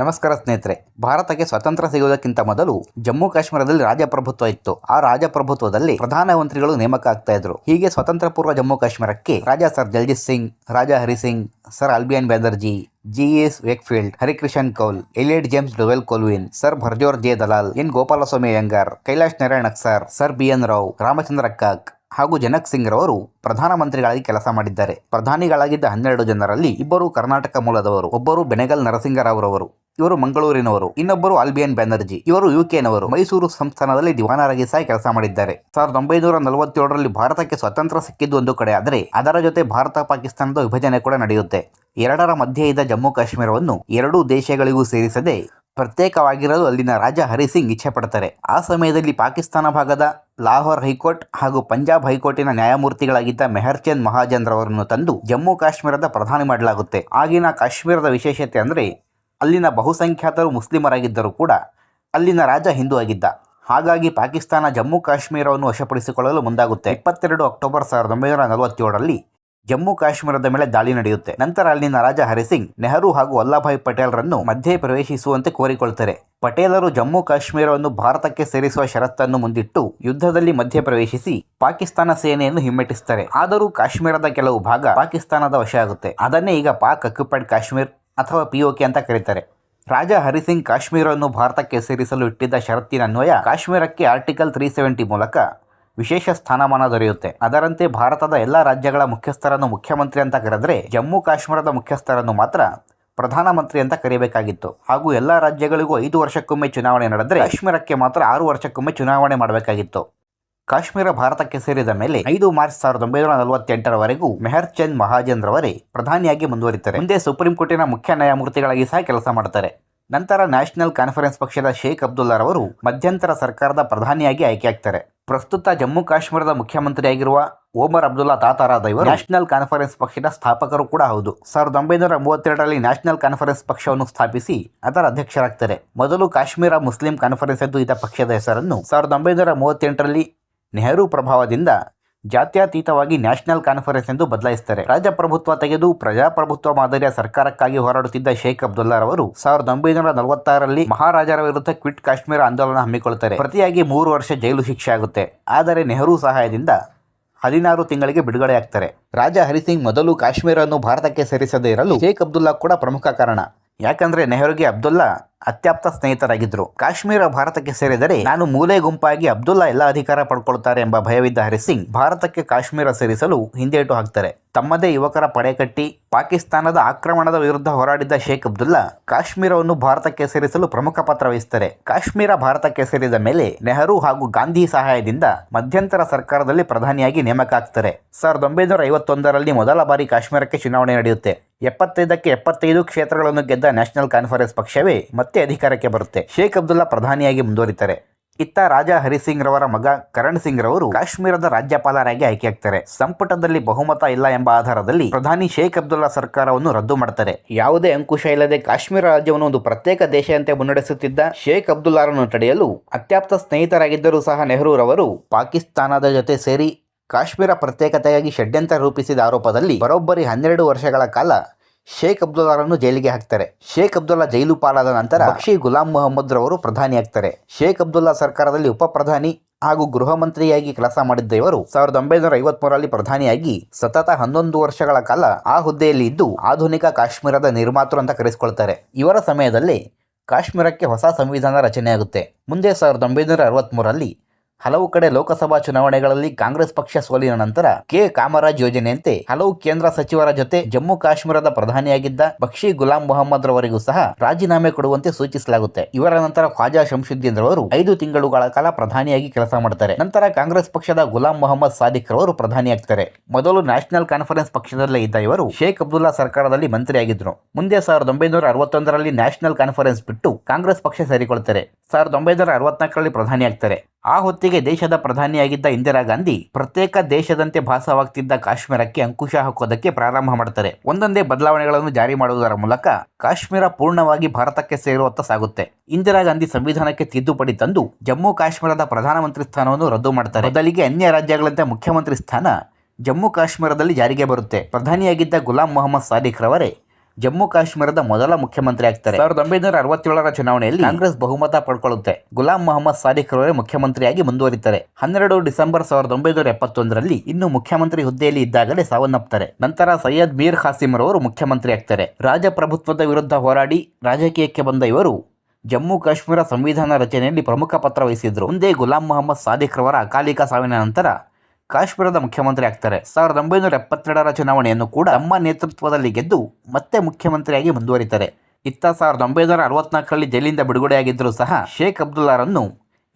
ನಮಸ್ಕಾರ ಸ್ನೇಹಿತರೆ, ಭಾರತಕ್ಕೆ ಸ್ವಾತಂತ್ರ್ಯ ಸಿಗುವುದಕ್ಕಿಂತ ಮೊದಲು ಜಮ್ಮು ಕಾಶ್ಮೀರದಲ್ಲಿ ರಾಜಪ್ರಭುತ್ವ ಇತ್ತು. ಆ ರಾಜಪ್ರಭುತ್ವದಲ್ಲಿ ಪ್ರಧಾನಮಂತ್ರಿಗಳು ನೇಮಕ ಆಗ್ತಾ ಇದ್ರು. ಹೀಗೆ ಸ್ವತಂತ್ರ ಪೂರ್ವ ಜಮ್ಮು ಕಾಶ್ಮೀರಕ್ಕೆ Raja sir Jaljit Singh, Raja Harisingh sir Albion Banerjee, G S Wakefield, Harikrishnan Kaul, Elliot James Dowell Colvin, sir Barjor J Dalal, N Gopalaswami Ayyangar, Kailash Narayan Haksar, sir B N Rau, Ramachandra Kak ಹಾಗೂ ಜನಕ್ ಸಿಂಗ್ ರವರು ಪ್ರಧಾನಮಂತ್ರಿಗಳಾಗಿ ಕೆಲಸ ಮಾಡಿದ್ದಾರೆ. ಪ್ರಧಾನಿಗಳಾಗಿದ್ದ ಹನ್ನೆರಡು ಜನರಲ್ಲಿ ಇಬ್ಬರು ಕರ್ನಾಟಕ ಮೂಲದವರು, ಒಬ್ಬರು ಬೆನೆಗಲ್ ನರಸಿಂಗರಾವ್ ರವರು ಇವರು ಮಂಗಳೂರಿನವರು. ಇನ್ನೊಬ್ಬರು ಆಲ್ಬಿಯನ್ ಬ್ಯಾನರ್ಜಿ ಇವರು ಯುಕೆನವರು ಮೈಸೂರು ಸಂಸ್ಥಾನದಲ್ಲಿ ದಿವಾನರಾಗಿ ಸಹ ಕೆಲಸ ಮಾಡಿದ್ದಾರೆ. ಸಾವಿರದ ಒಂಬೈನೂರ ನಲವತ್ತೇಳರಲ್ಲಿ ಭಾರತಕ್ಕೆ ಸ್ವಾತಂತ್ರ್ಯ ಸಿಕ್ಕಿದ್ದು ಒಂದು ಕಡೆ ಆದರೆ, ಅದರ ಜೊತೆ ಭಾರತ ಪಾಕಿಸ್ತಾನದ ವಿಭಜನೆ ಕೂಡ ನಡೆಯುತ್ತೆ. ಎರಡರ ಮಧ್ಯೆ ಇದ್ದ ಜಮ್ಮು ಕಾಶ್ಮೀರವನ್ನು ಎರಡೂ ದೇಶಗಳಿಗೂ ಸೇರಿಸದೆ ಪ್ರತ್ಯೇಕವಾಗಿರಲು ಅಲ್ಲಿನ ರಾಜ ಹರಿಸಿಂಗ್ ಇಚ್ಛೆ ಪಡ್ತಾರೆ. ಆ ಸಮಯದಲ್ಲಿ ಪಾಕಿಸ್ತಾನ ಭಾಗದ ಲಾಹೋರ್ ಹೈಕೋರ್ಟ್ ಹಾಗೂ ಪಂಜಾಬ್ ಹೈಕೋರ್ಟಿನ ನ್ಯಾಯಮೂರ್ತಿಗಳಾಗಿದ್ದ ಮೆಹರ್ಚಂದ್ ಮಹಾಜನ್ ರವರನ್ನು ತಂದು ಜಮ್ಮು ಕಾಶ್ಮೀರದ ಪ್ರಧಾನಿ ಮಾಡಲಾಗುತ್ತೆ. ಆಗಿನ ಕಾಶ್ಮೀರದ ವಿಶೇಷತೆ ಅಂದರೆ ಅಲ್ಲಿನ ಬಹುಸಂಖ್ಯಾತರು ಮುಸ್ಲಿಮರಾಗಿದ್ದರೂ ಕೂಡ ಅಲ್ಲಿನ ರಾಜ ಹಿಂದೂ ಆಗಿದ್ದ. ಹಾಗಾಗಿ ಪಾಕಿಸ್ತಾನ, ಜಮ್ಮು ಕಾಶ್ಮೀರವನ್ನು ವಶಪಡಿಸಿಕೊಳ್ಳಲು ಮುಂದಾಗುತ್ತೆ. ಇಪ್ಪತ್ತೆರಡು ಅಕ್ಟೋಬರ್ ಸಾವಿರದ ಒಂಬೈನೂರ ನಲವತ್ತೇಳರಲ್ಲಿ ಜಮ್ಮು ಕಾಶ್ಮೀರದ ಮೇಲೆ ದಾಳಿ ನಡೆಯುತ್ತೆ. ನಂತರ ಅಲ್ಲಿನ ರಾಜ ಹರಿಸಿಂಗ್, ನೆಹರು ಹಾಗೂ ವಲ್ಲಭಾಯ್ ಪಟೇಲ್ರನ್ನು ಮಧ್ಯೆ ಪ್ರವೇಶಿಸುವಂತೆ ಕೋರಿಕೊಳ್ತಾರೆ. ಪಟೇಲರು ಜಮ್ಮು ಕಾಶ್ಮೀರವನ್ನು ಭಾರತಕ್ಕೆ ಸೇರಿಸುವ ಷರತ್ತನ್ನು ಮುಂದಿಟ್ಟು ಯುದ್ಧದಲ್ಲಿ ಮಧ್ಯ ಪ್ರವೇಶಿಸಿ ಪಾಕಿಸ್ತಾನ ಸೇನೆಯನ್ನು ಹಿಮ್ಮೆಟ್ಟಿಸ್ತಾರೆ. ಆದರೂ ಕಾಶ್ಮೀರದ ಕೆಲವು ಭಾಗ ಪಾಕಿಸ್ತಾನದ ವಶ ಆಗುತ್ತೆ ಅದನ್ನೇ ಈಗ ಪಾಕ್, ಅಕ್ಯುಪೈಡ್ ಕಾಶ್ಮೀರ್ ಅಥವಾ ಪಿಒಕೆ ಅಂತ ಕರೀತಾರೆ. ರಾಜ ಹರಿಸಿಂಗ್ ಕಾಶ್ಮೀರವನ್ನು ಭಾರತಕ್ಕೆ ಸೇರಿಸಲು ಇಟ್ಟಿದ್ದ ಷರತ್ತಿನ ಅನ್ವಯ ಕಾಶ್ಮೀರಕ್ಕೆ ಆರ್ಟಿಕಲ್ ತ್ರೀ ಸೆವೆಂಟಿ ಮೂಲಕ ವಿಶೇಷ ಸ್ಥಾನಮಾನ ದೊರೆಯುತ್ತೆ. ಅದರಂತೆ ಭಾರತದ ಎಲ್ಲ ರಾಜ್ಯಗಳ ಮುಖ್ಯಸ್ಥರನ್ನು ಮುಖ್ಯಮಂತ್ರಿ ಅಂತ ಕರೆದರೆ ಜಮ್ಮು ಕಾಶ್ಮೀರದ ಮುಖ್ಯಸ್ಥರನ್ನು ಮಾತ್ರ ಪ್ರಧಾನಮಂತ್ರಿ ಅಂತ ಕರೆಯಬೇಕಾಗಿತ್ತು ಹಾಗೂ ಎಲ್ಲ ರಾಜ್ಯಗಳಿಗೂ ಐದು ವರ್ಷಕ್ಕೊಮ್ಮೆ ಚುನಾವಣೆ ನಡೆದರೆ ಕಾಶ್ಮೀರಕ್ಕೆ ಮಾತ್ರ ಆರು ವರ್ಷಕ್ಕೊಮ್ಮೆ ಚುನಾವಣೆ ಮಾಡಬೇಕಾಗಿತ್ತು. ಕಾಶ್ಮೀರ ಭಾರತಕ್ಕೆ ಸೇರಿದ ಮೇಲೆ ಐದು ಮಾರ್ಚ್ ಸಾವಿರದ ಒಂಬೈನೂರ ನಲವತ್ತೆಂಟರವರೆಗೂ ಮೆಹರ್ ಚಂದ್ ಮಹಾಜನ್ ರವರೇ ಪ್ರಧಾನಿಯಾಗಿ ಮುಂದುವರಿತಾರೆ. ಮುಂದೆ ಸುಪ್ರೀಂ ಕೋರ್ಟಿನ ಮುಖ್ಯ ನ್ಯಾಯಮೂರ್ತಿಗಳಾಗಿ ಸಹ ಕೆಲಸ ಮಾಡ್ತಾರೆ. ನಂತರ ನ್ಯಾಷನಲ್ ಕಾನ್ಫರೆನ್ಸ್ ಪಕ್ಷದ ಶೇಖ್ ಅಬ್ದುಲ್ಲಾ ರವರು ಮಧ್ಯಂತರ ಸರ್ಕಾರದ ಪ್ರಧಾನಿಯಾಗಿ ಆಯ್ಕೆಯಾಗ್ತಾರೆ. ಪ್ರಸ್ತುತ ಜಮ್ಮು ಕಾಶ್ಮೀರದ ಮುಖ್ಯಮಂತ್ರಿಯಾಗಿರುವ ಓಮರ್ ಅಬ್ದುಲ್ಲಾ ತಾತಾರಾದ ಇವರು ನ್ಯಾಷನಲ್ ಕಾನ್ಫರೆನ್ಸ್ ಪಕ್ಷದ ಸ್ಥಾಪಕರು ಕೂಡ ಹೌದು. ಸಾವಿರದ ಒಂಬೈನೂರ ಮೂವತ್ತೆರಡರಲ್ಲಿ ನ್ಯಾಷನಲ್ ಕಾನ್ಫರೆನ್ಸ್ ಪಕ್ಷವನ್ನು ಸ್ಥಾಪಿಸಿ ಅದರ ಅಧ್ಯಕ್ಷರಾಗ್ತಾರೆ. ಮೊದಲು ಕಾಶ್ಮೀರ ಮುಸ್ಲಿಂ ಕಾನ್ಫರೆನ್ಸ್ ಎಂದು ಇದ್ದ ಪಕ್ಷದ ಹೆಸರನ್ನು ಸಾವಿರದ ಒಂಬೈನೂರ ಮೂವತ್ತೆಂಟರಲ್ಲಿ ನೆಹರು ಪ್ರಭಾವದಿಂದ ಜಾತ್ಯತೀತವಾಗಿ ನ್ಯಾಷನಲ್ ಕಾನ್ಫರೆನ್ಸ್ ಎಂದು ಬದಲಾಯಿಸುತ್ತಾರೆ ರಾಜಪ್ರಭುತ್ವ ತೆಗೆದು ಪ್ರಜಾಪ್ರಭುತ್ವ ಮಾದರಿಯ ಸರ್ಕಾರಕ್ಕಾಗಿ ಹೋರಾಡುತ್ತಿದ್ದ ಶೇಖ್ ಅಬ್ದುಲ್ಲಾ ರವರು ಸಾವಿರದ ಒಂಬೈನೂರ ನಲವತ್ತಾರರಲ್ಲಿ ಮಹಾರಾಜರ ವಿರುದ್ಧ ಕ್ವಿಟ್ ಕಾಶ್ಮೀರ ಆಂದೋಲನ ಹಮ್ಮಿಕೊಳ್ಳುತ್ತಾರೆ. ಪ್ರತಿಯಾಗಿ ಮೂರು ವರ್ಷ ಜೈಲು ಶಿಕ್ಷೆ ಆಗುತ್ತೆ. ಆದರೆ ನೆಹರು ಸಹಾಯದಿಂದ ಹದಿನಾರು ತಿಂಗಳಿಗೆ ಬಿಡುಗಡೆಯಾಗ್ತಾರೆ. ರಾಜ ಹರಿಸಿಂಗ್ ಮೊದಲು ಕಾಶ್ಮೀರವನ್ನು ಭಾರತಕ್ಕೆ ಸೇರಿಸದೇ ಇರಲು ಶೇಖ್ ಅಬ್ದುಲ್ಲಾ ಕೂಡ ಪ್ರಮುಖ ಕಾರಣ. ಯಾಕಂದ್ರೆ ನೆಹರುಗೆ ಅಬ್ದುಲ್ಲಾ ಅತ್ಯಾಪ್ತ ಸ್ನೇಹಿತರಾಗಿದ್ದರು ಕಾಶ್ಮೀರ ಭಾರತಕ್ಕೆ ಸೇರಿದರೆ ನಾನು ಮೂಲೆ ಗುಂಪಾಗಿ ಅಬ್ದುಲ್ಲಾ ಎಲ್ಲ ಅಧಿಕಾರ ಪಡ್ಕೊಳ್ತಾರೆ ಎಂಬ ಭಯವಿದ್ದ ಹರಿಸಿಂಗ್ ಭಾರತಕ್ಕೆ ಕಾಶ್ಮೀರ ಸೇರಿಸಲು ಹಿಂದೇಟು ಹಾಕ್ತಾರೆ. ತಮ್ಮದೇ ಯುವಕರ ಪಡೆ ಕಟ್ಟಿ ಪಾಕಿಸ್ತಾನದ ಆಕ್ರಮಣದ ವಿರುದ್ಧ ಹೋರಾಡಿದ್ದ ಶೇಖ್ ಅಬ್ದುಲ್ಲಾ ಕಾಶ್ಮೀರವನ್ನು ಭಾರತಕ್ಕೆ ಸೇರಿಸಲು ಪ್ರಮುಖ ಪಾತ್ರ ವಹಿಸುತ್ತಾರೆ ಕಾಶ್ಮೀರ ಭಾರತಕ್ಕೆ ಸೇರಿದ ಮೇಲೆ ನೆಹರು ಹಾಗೂ ಗಾಂಧಿ ಸಹಾಯದಿಂದ ಮಧ್ಯಂತರ ಸರ್ಕಾರದಲ್ಲಿ ಪ್ರಧಾನಿಯಾಗಿ ನೇಮಕ ಆಗ್ತಾರೆ. ಸಾವಿರದ ಒಂಬೈನೂರ ಐವತ್ತೊಂದರಲ್ಲಿ ಮೊದಲ ಬಾರಿ ಕಾಶ್ಮೀರಕ್ಕೆ ಚುನಾವಣೆ ನಡೆಯುತ್ತೆ. ಎಪ್ಪತ್ತೈದಕ್ಕೆ ಎಪ್ಪತ್ತೈದು ಕ್ಷೇತ್ರಗಳನ್ನು ಗೆದ್ದ ನ್ಯಾಷನಲ್ ಕಾನ್ಫರೆನ್ಸ್ ಪಕ್ಷವೇ ಮತ್ತೆ ಅಧಿಕಾರಕ್ಕೆ ಬರುತ್ತೆ. ಶೇಖ್ ಅಬ್ದುಲ್ಲಾ ಪ್ರಧಾನಿಯಾಗಿ ಮುಂದುವರಿತಾರೆ. ಇತ್ತ ರಾಜ ಹರಿಸಿಂಗ್ ರವರ ಮಗ ಕರಣ್ ಸಿಂಗ್ ರವರು ಕಾಶ್ಮೀರದ ರಾಜ್ಯಪಾಲರಾಗಿ ಆಯ್ಕೆಯಾಗ್ತಾರೆ. ಸಂಪುಟದಲ್ಲಿ ಬಹುಮತ ಇಲ್ಲ ಎಂಬ ಆಧಾರದಲ್ಲಿ ಪ್ರಧಾನಿ ಶೇಖ್ ಅಬ್ದುಲ್ಲಾ ಸರ್ಕಾರವನ್ನು ರದ್ದು ಮಾಡ್ತಾರೆ. ಯಾವುದೇ ಅಂಕುಶ ಇಲ್ಲದೆ ಕಾಶ್ಮೀರ ರಾಜ್ಯವನ್ನು ಒಂದು ಪ್ರತ್ಯೇಕ ದೇಶದಂತೆ ಮುನ್ನಡೆಸುತ್ತಿದ್ದ ಶೇಖ್ ಅಬ್ದುಲ್ಲಾರನ್ನು ತಡೆಯಲು ಅತ್ಯಾಪ್ತ ಸ್ನೇಹಿತರಾಗಿದ್ದರೂ ಸಹ ನೆಹರು ರವರು ಪಾಕಿಸ್ತಾನದ ಜೊತೆ ಸೇರಿ ಕಾಶ್ಮೀರ ಪ್ರತ್ಯೇಕತೆಯಾಗಿ ಷಡ್ಯಂತ್ರ ರೂಪಿಸಿದ ಆರೋಪದಲ್ಲಿ ಬರೋಬ್ಬರಿ ಹನ್ನೆರಡು ವರ್ಷಗಳ ಕಾಲ ಶೇಖ್ ಅಬ್ದುಲ್ಲಾರನ್ನು ಜೈಲಿಗೆ ಹಾಕ್ತಾರೆ. ಶೇಖ್ ಅಬ್ದುಲ್ಲಾ ಜೈಲು ಪಾಲಾದ ನಂತರ ಬಕ್ಷಿ ಗುಲಾಂ ಮೊಹಮ್ಮದ್ ರವರು ಪ್ರಧಾನಿಯಾಗ್ತಾರೆ ಶೇಖ್ ಅಬ್ದುಲ್ಲಾ ಸರ್ಕಾರದಲ್ಲಿ ಉಪ ಪ್ರಧಾನಿ ಹಾಗೂ ಗೃಹ ಮಂತ್ರಿಯಾಗಿ ಕೆಲಸ ಮಾಡಿದ್ದ ಇವರು ಸಾವಿರದ ಒಂಬೈನೂರ ಐವತ್ಮೂರರಲ್ಲಿ ಪ್ರಧಾನಿಯಾಗಿ ಸತತ ಹನ್ನೊಂದು ವರ್ಷಗಳ ಕಾಲ ಆ ಹುದ್ದೆಯಲ್ಲಿ ಇದ್ದು ಆಧುನಿಕ ಕಾಶ್ಮೀರದ ನಿರ್ಮಾತೃ ಅಂತ ಕರೆಸಿಕೊಳ್ತಾರೆ. ಇವರ ಸಮಯದಲ್ಲಿ ಕಾಶ್ಮೀರಕ್ಕೆ ಹೊಸ ಸಂವಿಧಾನ ರಚನೆಯಾಗುತ್ತೆ. ಮುಂದೆ ಸಾವಿರದ ಒಂಬೈನೂರ ಅರವತ್ಮೂರರಲ್ಲಿ ಹಲವು ಕಡೆ ಲೋಕಸಭಾ ಚುನಾವಣೆಗಳಲ್ಲಿ ಕಾಂಗ್ರೆಸ್ ಪಕ್ಷ ಸೋಲಿನ ನಂತರ ಕೆ. ಕಾಮರಾಜ್ ಯೋಜನೆಯಂತೆ ಹಲವು ಕೇಂದ್ರ ಸಚಿವರ ಜೊತೆ ಜಮ್ಮು ಕಾಶ್ಮೀರದ ಪ್ರಧಾನಿಯಾಗಿದ್ದ ಬಕ್ಷಿ ಗುಲಾಂ ಮೊಹಮ್ಮದ್ ರವರಿಗೂ ಸಹ ರಾಜೀನಾಮೆ ಕೊಡುವಂತೆ ಸೂಚಿಸಲಾಗುತ್ತೆ. ಇವರ ನಂತರ ಖ್ವಾಜಾ ಶಂಶುದ್ದೀನ್ ರವರು ಐದು ತಿಂಗಳುಗಳ ಕಾಲ ಪ್ರಧಾನಿಯಾಗಿ ಕೆಲಸ ಮಾಡ್ತಾರೆ. ನಂತರ ಕಾಂಗ್ರೆಸ್ ಪಕ್ಷದ ಗುಲಾಂ ಮೊಹಮ್ಮದ್ ಸಾದಿಕ್ ರವರು ಪ್ರಧಾನಿಯಾಗ್ತಾರೆ. ಮೊದಲು ನ್ಯಾಷನಲ್ ಕಾನ್ಫರೆನ್ಸ್ ಪಕ್ಷದಲ್ಲೇ ಇದ್ದ ಇವರು ಶೇಖ್ ಅಬ್ದುಲ್ಲಾ ಸರ್ಕಾರದಲ್ಲಿ ಮಂತ್ರಿಯಾಗಿದ್ದರು ಮುಂದೆ ಸಾವಿರದ ಒಂಬೈನೂರ ಅರವತ್ತೊಂದರಲ್ಲಿ ನ್ಯಾಷನಲ್ ಕಾನ್ಫರೆನ್ಸ್ ಬಿಟ್ಟು ಕಾಂಗ್ರೆಸ್ ಪಕ್ಷ ಸೇರಿಕೊಳ್ತಾರೆ. ಸಾವಿರದ ಒಂಬೈನೂರ ಅರವತ್ನಾಲ್ಕರಲ್ಲಿ ಪ್ರಧಾನಿಯಾಗ್ತಾರೆ. ಆ ಹೊತ್ತಿಗೆ ದೇಶದ ಪ್ರಧಾನಿಯಾಗಿದ್ದ ಇಂದಿರಾ ಗಾಂಧಿ ಪ್ರತ್ಯೇಕ ದೇಶದಂತೆ ಭಾಸವಾಗ್ತಿದ್ದ ಕಾಶ್ಮೀರಕ್ಕೆ ಅಂಕುಶ ಹಾಕೋದಕ್ಕೆ ಪ್ರಾರಂಭ ಮಾಡ್ತಾರೆ. ಒಂದೊಂದೇ ಬದಲಾವಣೆಗಳನ್ನು ಜಾರಿ ಮಾಡುವುದರ ಮೂಲಕ ಕಾಶ್ಮೀರ ಪೂರ್ಣವಾಗಿ ಭಾರತಕ್ಕೆ ಸೇರುವತ್ತ ಸಾಗುತ್ತೆ. ಇಂದಿರಾ ಗಾಂಧಿ ಸಂವಿಧಾನಕ್ಕೆ ತಿದ್ದುಪಡಿ ತಂದು ಜಮ್ಮು ಕಾಶ್ಮೀರದ ಪ್ರಧಾನಮಂತ್ರಿ ಸ್ಥಾನವನ್ನು ರದ್ದು ಮಾಡ್ತಾರೆ. ಬದಲಿಗೆ ಅನ್ಯ ರಾಜ್ಯಗಳಂತೆ ಮುಖ್ಯಮಂತ್ರಿ ಸ್ಥಾನ ಜಮ್ಮು ಕಾಶ್ಮೀರದಲ್ಲಿ ಜಾರಿಗೆ ಬರುತ್ತೆ. ಪ್ರಧಾನಿಯಾಗಿದ್ದ ಗುಲಾಂ ಮೊಹಮ್ಮದ್ ಸಾದಿಕ್ ರವರೇ ಜಮ್ಮು ಕಾಶ್ಮೀರದ ಮೊದಲ ಮುಖ್ಯಮಂತ್ರಿ ಆಗ್ತಾರೆ. ಸಾವಿರದ ಒಂಬೈನೂರ ಅರವತ್ತೇಳರ ಚುನಾವಣೆಯಲ್ಲಿ ಕಾಂಗ್ರೆಸ್ ಬಹುಮತ ಪಡ್ಕೊಳ್ಳುತ್ತೆ. ಗುಲಾಂ ಮೊಹಮ್ಮದ್ ಸಾದಿಕ್ ರವರೇ ಮುಖ್ಯಮಂತ್ರಿಯಾಗಿ ಮುಂದುವರಿತಾರೆ. ಹನ್ನೆರಡು ಡಿಸೆಂಬರ್ ಸಾವಿರದ ಒಂಬೈನೂರ ಎಪ್ಪತ್ತೊಂದರಲ್ಲಿ ಇನ್ನು ಮುಖ್ಯಮಂತ್ರಿ ಹುದ್ದೆಯಲ್ಲಿ ಇದ್ದಾಗಲೇ ಸಾವನ್ನಪ್ತಾರೆ. ನಂತರ ಸೈಯದ್ ಮೀರ್ ಖಾಸಿಮ್ ರವರು ಮುಖ್ಯಮಂತ್ರಿ ಆಗ್ತಾರೆ. ರಾಜಪ್ರಭುತ್ವದ ವಿರುದ್ಧ ಹೋರಾಡಿ ರಾಜಕೀಯಕ್ಕೆ ಬಂದ ಇವರು ಜಮ್ಮು ಕಾಶ್ಮೀರ ಸಂವಿಧಾನ ರಚನೆಯಲ್ಲಿ ಪ್ರಮುಖ ಪಾತ್ರ ವಹಿಸಿದ್ರು. ಮುಂದೆ ಗುಲಾಂ ಮೊಹಮ್ಮದ್ ಸಾದಿಕ್ ರವರ ಅಕಾಲಿಕ ಸಾವಿನ ನಂತರ ಕಾಶ್ಮೀರದ ಮುಖ್ಯಮಂತ್ರಿ ಆಗ್ತಾರೆ. ಸಾವಿರದ ಒಂಬೈನೂರ ಎಪ್ಪತ್ತೆರಡರ ಚುನಾವಣೆಯನ್ನು ಕೂಡ ತಮ್ಮ ನೇತೃತ್ವದಲ್ಲಿ ಗೆದ್ದು ಮತ್ತೆ ಮುಖ್ಯಮಂತ್ರಿಯಾಗಿ ಮುಂದುವರಿತಾರೆ. ಇತ್ತ ಸಾವಿರದ ಒಂಬೈನೂರ ಅರವತ್ನಾಲ್ಕರಲ್ಲಿ ಜೈಲಿಂದ ಬಿಡುಗಡೆಯಾಗಿದ್ದರೂ ಸಹ ಶೇಖ್ ಅಬ್ದುಲ್ಲಾರನ್ನು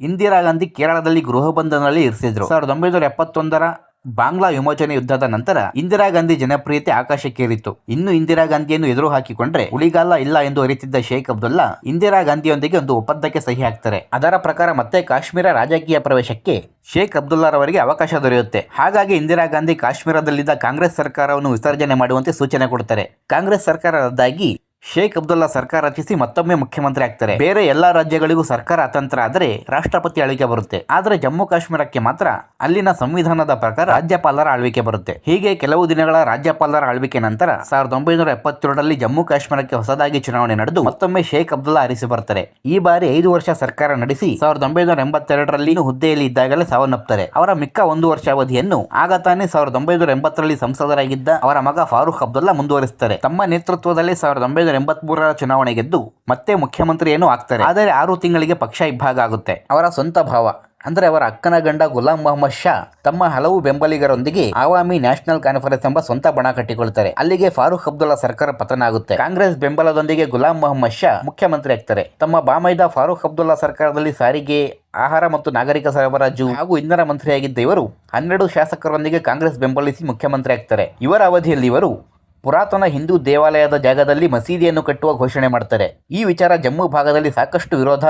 ಇಂದಿರಾ ಗಾಂಧಿ ಕೇರಳದಲ್ಲಿ ಗೃಹ ಬಂಧನದಲ್ಲಿ ಇರಿಸಿದ್ರು. ಸಾವಿರದ ಒಂಬೈನೂರ ಎಪ್ಪತ್ತೊಂದರ ಬಾಂಗ್ಲಾ ವಿಮೋಚನೆ ಯುದ್ಧದ ನಂತರ ಇಂದಿರಾ ಗಾಂಧಿ ಜನಪ್ರಿಯತೆ ಆಕಾಶಕ್ಕೇರಿತ್ತು. ಇನ್ನು ಇಂದಿರಾ ಗಾಂಧಿಯನ್ನು ಎದುರು ಹಾಕಿಕೊಂಡ್ರೆ ಉಳಿಗಾಲ ಇಲ್ಲ ಎಂದು ಅರಿತಿದ್ದ ಶೇಖ್ ಅಬ್ದುಲ್ಲಾ ಇಂದಿರಾ ಗಾಂಧಿಯೊಂದಿಗೆ ಒಂದು ಒಪ್ಪಂದಕ್ಕೆ ಸಹಿ ಹಾಕ್ತಾರೆ. ಅದರ ಪ್ರಕಾರ ಮತ್ತೆ ಕಾಶ್ಮೀರ ರಾಜಕೀಯ ಪ್ರವೇಶಕ್ಕೆ ಶೇಖ್ ಅಬ್ದುಲ್ಲಾರವರಿಗೆ ಅವಕಾಶ ದೊರೆಯುತ್ತೆ. ಹಾಗಾಗಿ ಇಂದಿರಾ ಗಾಂಧಿ ಕಾಶ್ಮೀರದಲ್ಲಿದ್ದ ಕಾಂಗ್ರೆಸ್ ಸರ್ಕಾರವನ್ನು ವಿಸರ್ಜನೆ ಮಾಡುವಂತೆ ಸೂಚನೆ ಕೊಡ್ತಾರೆ. ಕಾಂಗ್ರೆಸ್ ಸರ್ಕಾರ ರದ್ದಾಗಿ ಶೇಖ್ ಅಬ್ದುಲ್ಲಾ ಸರ್ಕಾರ ರಚಿಸಿ ಮತ್ತೊಮ್ಮೆ ಮುಖ್ಯಮಂತ್ರಿ ಆಗ್ತಾರೆ. ಬೇರೆ ಎಲ್ಲಾ ರಾಜ್ಯಗಳಿಗೂ ಸರ್ಕಾರ ಅತಂತ್ರ ಆದರೆ ರಾಷ್ಟ್ರಪತಿ ಆಳ್ವಿಕೆ ಬರುತ್ತೆ. ಆದರೆ ಜಮ್ಮು ಕಾಶ್ಮೀರಕ್ಕೆ ಮಾತ್ರ ಅಲ್ಲಿನ ಸಂವಿಧಾನದ ಪ್ರಕಾರ ರಾಜ್ಯಪಾಲರ ಆಳ್ವಿಕೆ ಬರುತ್ತೆ. ಹೀಗೆ ಕೆಲವು ದಿನಗಳ ರಾಜ್ಯಪಾಲರ ಆಳ್ವಿಕೆ ನಂತರ ಸಾವಿರದ ಒಂಬೈನೂರ ಎಪ್ಪತ್ತೇಳರಲ್ಲಿ ಜಮ್ಮು ಕಾಶ್ಮೀರಕ್ಕೆ ಹೊಸದಾಗಿ ಚುನಾವಣೆ ನಡೆದು ಮತ್ತೊಮ್ಮೆ ಶೇಖ್ ಅಬ್ದುಲ್ಲಾ ಅರಿಸಿ ಬರ್ತಾರೆ. ಈ ಬಾರಿ ಐದು ವರ್ಷ ಸರ್ಕಾರ ನಡೆಸಿ ಸಾವಿರದ ಒಂಬೈನೂರ ಎಂಬತ್ತೆರಡರಲ್ಲಿ ಹುದ್ದೆಯಲ್ಲಿ ಇದ್ದಾಗಲೇ ಸಾವನ್ನಪ್ತಾರೆ. ಅವರ ಮಿಕ್ಕ ಒಂದು ವರ್ಷ ಅವಧಿಯನ್ನು ಆಗ ತಾನೇ ಸಾವಿರದ ಒಂಬೈನೂರ ಎಂಬತ್ತರಲ್ಲಿ ಸಂಸದರಾಗಿದ್ದ ಅವರ ಮಗ ಫಾರೂಕ್ ಅಬ್ದುಲ್ಲಾ ಮುಂದುವರಿಸುತ್ತಾರೆ ತಮ್ಮ ನೇತೃತ್ವದಲ್ಲಿ ಸಾವಿರದ ಒಂಬೈನೂರ ಎಂಬತ್ಮೂರರ ಚುನಾವಣೆ ಗೆದ್ದು ಮತ್ತೆ ಮುಖ್ಯಮಂತ್ರಿಯೇನೂ ಆಗ್ತಾರೆ. ಆದರೆ ಆರು ತಿಂಗಳಿಗೆ ಪಕ್ಷ ಇಬ್ಬಾಗ ಆಗುತ್ತೆ. ಅವರ ಸ್ವಂತ ಭಾವ. ಅಂದ್ರೆ ಅವರ ಅಕ್ಕನ ಗಂಡ ಗುಲಾಂ ಮೊಹಮ್ಮದ್ ಶಾ ತಮ್ಮ ಹಲವು ಬೆಂಬಲಿಗರೊಂದಿಗೆ ಆವಾಮಿ ನ್ಯಾಷನಲ್ ಕಾನ್ಫರೆನ್ಸ್ ಎಂಬ ಸ್ವಂತ ಬಣ ಕಟ್ಟಿಕೊಳ್ತಾರೆ. ಅಲ್ಲಿಗೆ ಫಾರೂಕ್ ಅಬ್ದುಲ್ಲಾ ಸರ್ಕಾರ ಪತನ ಆಗುತ್ತೆ ಕಾಂಗ್ರೆಸ್ ಬೆಂಬಲದೊಂದಿಗೆ ಗುಲಾಂ ಮೊಹಮ್ಮದ್ ಶಾ ಮುಖ್ಯಮಂತ್ರಿ ಆಗ್ತಾರೆ. ತಮ್ಮ ಬಾಮೈದ ಫಾರೂಕ್ ಅಬ್ದುಲ್ಲಾ ಸರ್ಕಾರದಲ್ಲಿ ಸಾರಿಗೆ, ಆಹಾರ ಮತ್ತು ನಾಗರಿಕ ಸರಬರಾಜು ಹಾಗೂ ಇಂಧನ ಮಂತ್ರಿಯಾಗಿದ್ದ ಇವರು ಹನ್ನೆರಡು ಶಾಸಕರೊಂದಿಗೆ ಕಾಂಗ್ರೆಸ್ ಬೆಂಬಲಿಸಿ ಮುಖ್ಯಮಂತ್ರಿ ಆಗ್ತಾರೆ. ಇವರ ಅವಧಿಯಲ್ಲಿ ಇವರು ಪುರಾತನ ಹಿಂದೂ ದೇವಾಲಯದ ಜಾಗದಲ್ಲಿ ಮಸೀದಿಯನ್ನು ಕಟ್ಟುವ ಘೋಷಣೆ ಮಾಡ್ತಾರೆ. ಈ ವಿಚಾರ ಜಮ್ಮು ಭಾಗದಲ್ಲಿ ಸಾಕಷ್ಟು ವಿರೋಧ